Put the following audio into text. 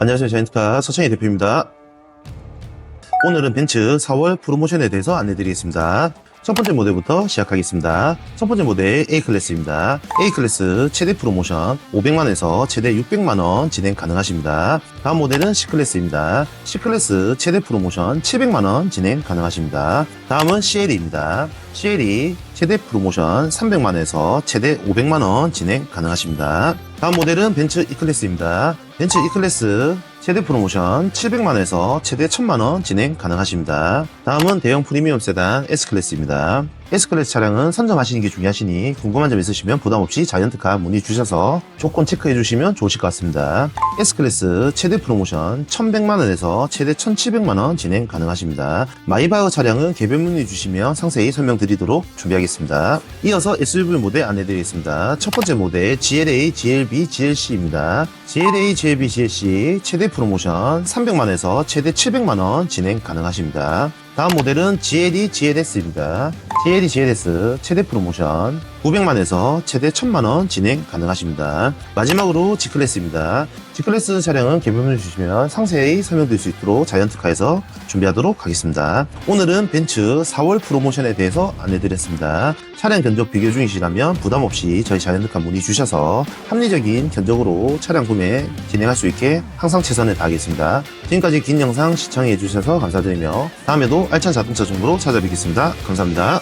안녕하세요. 자이언트카 서창희 대표입니다. 오늘은 벤츠 4월 프로모션에 대해서 안내드리겠습니다. 첫 번째 모델부터 시작하겠습니다. 첫 번째 모델 A클래스입니다. A클래스 최대 프로모션 500만원에서 최대 600만원 진행 가능하십니다. 다음 모델은 C클래스입니다. C클래스 최대 프로모션 700만원 진행 가능하십니다. 다음은 CL입니다. CL이 최대 프로모션 300만원에서 최대 500만원 진행 가능하십니다. 다음 모델은 벤츠 E클래스입니다. 벤츠 E클래스 최대 프로모션 700만원에서 최대 1000만원 진행 가능하십니다. 다음은 대형 프리미엄 세단 S클래스입니다. S클래스 차량은 선점하시는 게 중요하시니 궁금한 점 있으시면 부담 없이 자이언트카 문의 주셔서 조건 체크해 주시면 좋으실 것 같습니다. S클래스 최대 프로모션 1100만원에서 최대 1700만원 진행 가능하십니다. 마이바흐 차량은 개별 문의 주시면 상세히 설명드리도록 준비하겠습니다. 이어서 SUV 모델 안내드리겠습니다. 첫 번째 모델 GLA, GLB, GLC입니다. GLA, GLB, GLC 최대 프로모션 300만원에서 최대 700만원 진행 가능하십니다. 다음 모델은 GLE, GLS입니다. GLE, GLS 최대 프로모션 900만에서 최대 1000만원 진행 가능하십니다. 마지막으로 G클래스입니다. G클래스 차량은 개별문을 주시면 상세히 설명드릴 수 있도록 자이언트카에서 준비하도록 하겠습니다. 오늘은 벤츠 4월 프로모션에 대해서 안내드렸습니다. 차량 견적 비교 중이시라면 부담 없이 저희 자이언트카 문의 주셔서 합리적인 견적으로 차량 구매 진행할 수 있게 항상 최선을 다하겠습니다. 지금까지 긴 영상 시청해 주셔서 감사드리며 다음에도 알찬 자동차 정보로 찾아뵙겠습니다. 감사합니다.